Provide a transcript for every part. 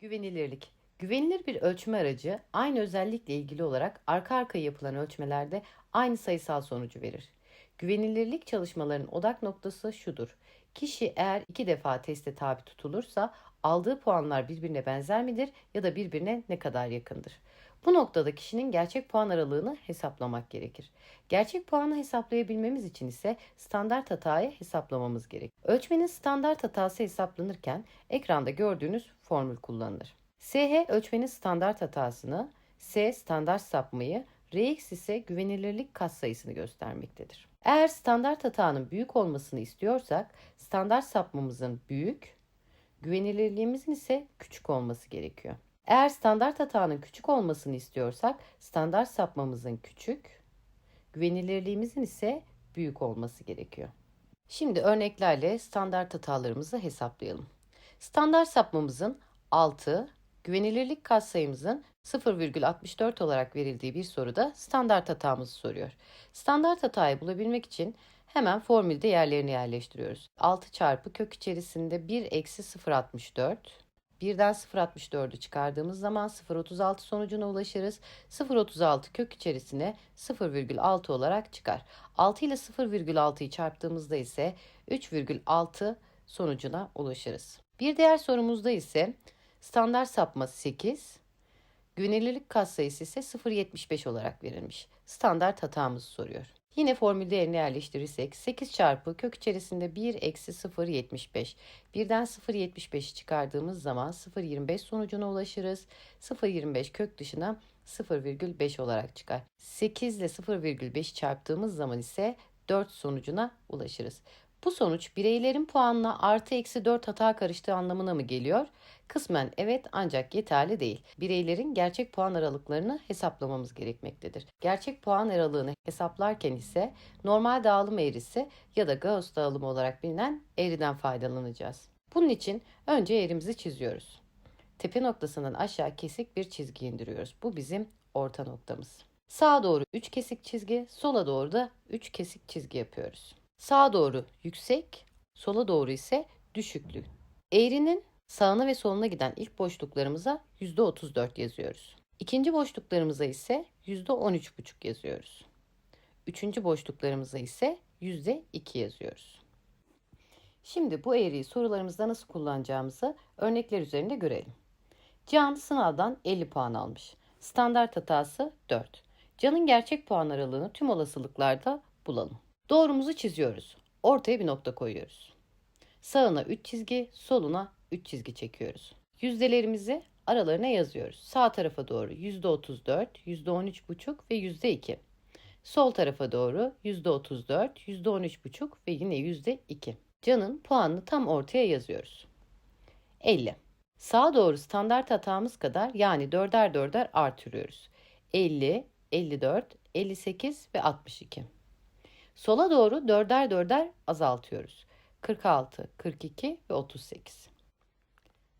Güvenilirlik. Güvenilir bir ölçme aracı aynı özellikle ilgili olarak arka arkaya yapılan ölçmelerde aynı sayısal sonucu verir. Güvenilirlik çalışmalarının odak noktası şudur. Kişi eğer iki defa teste tabi tutulursa aldığı puanlar birbirine benzer midir ya da birbirine ne kadar yakındır? Bu noktada kişinin gerçek puan aralığını hesaplamak gerekir. Gerçek puanı hesaplayabilmemiz için ise standart hatayı hesaplamamız gerek. Ölçmenin standart hatası hesaplanırken ekranda gördüğünüz formül kullanılır. SH ölçmenin standart hatasını, S standart sapmayı, Rx ise güvenilirlik katsayısını göstermektedir. Eğer standart hatanın büyük olmasını istiyorsak standart sapmamızın büyük, güvenilirliğimizin ise küçük olması gerekiyor. Eğer standart hatanın küçük olmasını istiyorsak standart sapmamızın küçük, güvenilirliğimizin ise büyük olması gerekiyor. Şimdi örneklerle standart hatalarımızı hesaplayalım. Standart sapmamızın 6, güvenilirlik katsayımızın 0,64 olarak verildiği bir soruda standart hatamızı soruyor. Standart hatayı bulabilmek için hemen formülde yerlerini yerleştiriyoruz. 6 çarpı kök içerisinde 1 eksi 0,64 Birden 0.64'ü çıkardığımız zaman 0.36 sonucuna ulaşırız. 0.36 kök içerisine 0,6 olarak çıkar. 6 ile 0,6'yı çarptığımızda ise 3,6 sonucuna ulaşırız. Bir diğer sorumuzda ise standart sapma 8, güvenilirlik katsayısı ise 0.75 olarak verilmiş. Standart hatamızı soruyor. Yine formülde yerine yerleştirirsek 8 çarpı kök içerisinde 1 eksi 0,75. Birden 0,75'i çıkardığımız zaman 0,25 sonucuna ulaşırız. 0,25 kök dışına 0,5 olarak çıkar. 8 ile 0,5'i çarptığımız zaman ise 4 sonucuna ulaşırız. Bu sonuç bireylerin puanına artı eksi 4 hata karıştığı anlamına mı geliyor? Kısmen evet ancak yeterli değil. Bireylerin gerçek puan aralıklarını hesaplamamız gerekmektedir. Gerçek puan aralığını hesaplarken ise normal dağılım eğrisi ya da Gauss dağılımı olarak bilinen eğriden faydalanacağız. Bunun için önce eğrimizi çiziyoruz. Tepe noktasından aşağı kesik bir çizgi indiriyoruz. Bu bizim orta noktamız. Sağa doğru 3 kesik çizgi, sola doğru da 3 kesik çizgi yapıyoruz. Sağa doğru yüksek, sola doğru ise düşüklü. Eğrinin sağına ve soluna giden ilk boşluklarımıza %34 yazıyoruz. İkinci boşluklarımıza ise %13,5 yazıyoruz. Üçüncü boşluklarımıza ise %2 yazıyoruz. Şimdi bu eğriyi sorularımızda nasıl kullanacağımızı örnekler üzerinde görelim. Can sınavdan 50 puan almış. Standart hatası 4. Can'ın gerçek puan aralığını tüm olasılıklarda bulalım. Doğrumuzu çiziyoruz. Ortaya bir nokta koyuyoruz. Sağına 3 çizgi, soluna 3 çizgi çekiyoruz. Yüzdelerimizi aralarına yazıyoruz. Sağ tarafa doğru %34, %13,5 ve %2. Sol tarafa doğru %34, %13,5 ve yine %2. Can'ın puanını tam ortaya yazıyoruz. 50. Sağa doğru standart hatamız kadar yani dörder dörder artırıyoruz. 50, 54, 58 ve 62. Sola doğru dörder dörder azaltıyoruz. 46, 42 ve 38.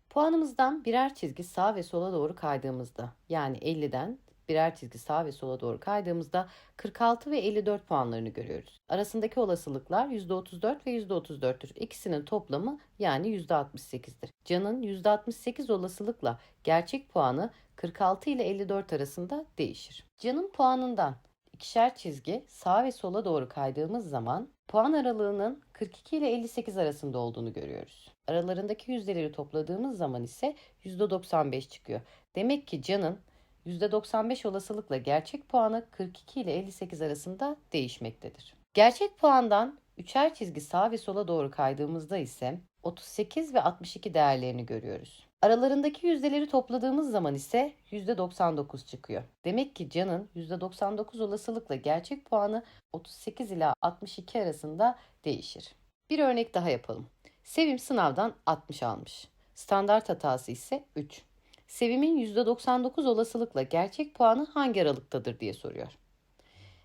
Puanımızdan birer çizgi sağ ve sola doğru kaydığımızda yani 50'den birer çizgi sağ ve sola doğru kaydığımızda 46 ve 54 puanlarını görüyoruz. Arasındaki olasılıklar %34 ve %34'tür. İkisinin toplamı yani %68'dir. Can'ın %68 olasılıkla gerçek puanı 46 ile 54 arasında değişir. Can'ın puanından ikişer çizgi sağa ve sola doğru kaydığımız zaman puan aralığının 42 ile 58 arasında olduğunu görüyoruz. Aralarındaki yüzdeleri topladığımız zaman ise %95 çıkıyor. Demek ki Can'ın %95 olasılıkla gerçek puanı 42 ile 58 arasında değişmektedir. Gerçek puandan üçer çizgi sağa ve sola doğru kaydığımızda ise 38 ve 62 değerlerini görüyoruz. Aralarındaki yüzdeleri topladığımız zaman ise %99 çıkıyor. Demek ki Can'ın %99 olasılıkla gerçek puanı 38 ila 62 arasında değişir. Bir örnek daha yapalım. Sevim sınavdan 60 almış. Standart hatası ise 3. Sevim'in %99 olasılıkla gerçek puanı hangi aralıktadır diye soruyor.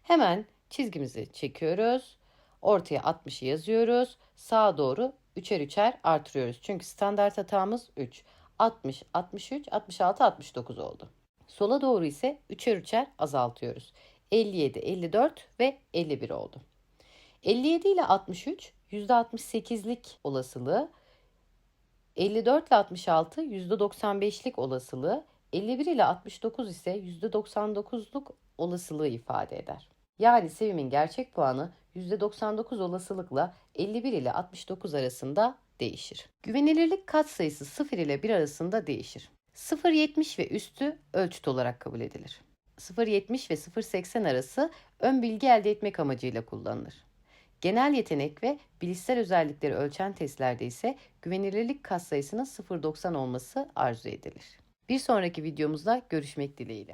Hemen çizgimizi çekiyoruz. Ortaya 60'ı yazıyoruz. Sağa doğru üçer üçer artırıyoruz. Çünkü standart hatamız 3. 60, 63, 66, 69 oldu. Sola doğru ise üçer üçer azaltıyoruz. 57, 54 ve 51 oldu. 57 ile 63 %68'lik olasılığı 54 ile 66 %95'lik olasılığı, 51 ile 69 ise %99'luk olasılığı ifade eder. Yani Sevim'in gerçek puanı %99 olasılıkla 51 ile 69 arasında değişir. Güvenilirlik katsayısı 0 ile 1 arasında değişir. 0.70 ve üstü ölçüt olarak kabul edilir. 0.70 ve 0.80 arası ön bilgi elde etmek amacıyla kullanılır. Genel yetenek ve bilişsel özellikleri ölçen testlerde ise güvenilirlik katsayısının 0.90 olması arzu edilir. Bir sonraki videomuzda görüşmek dileğiyle.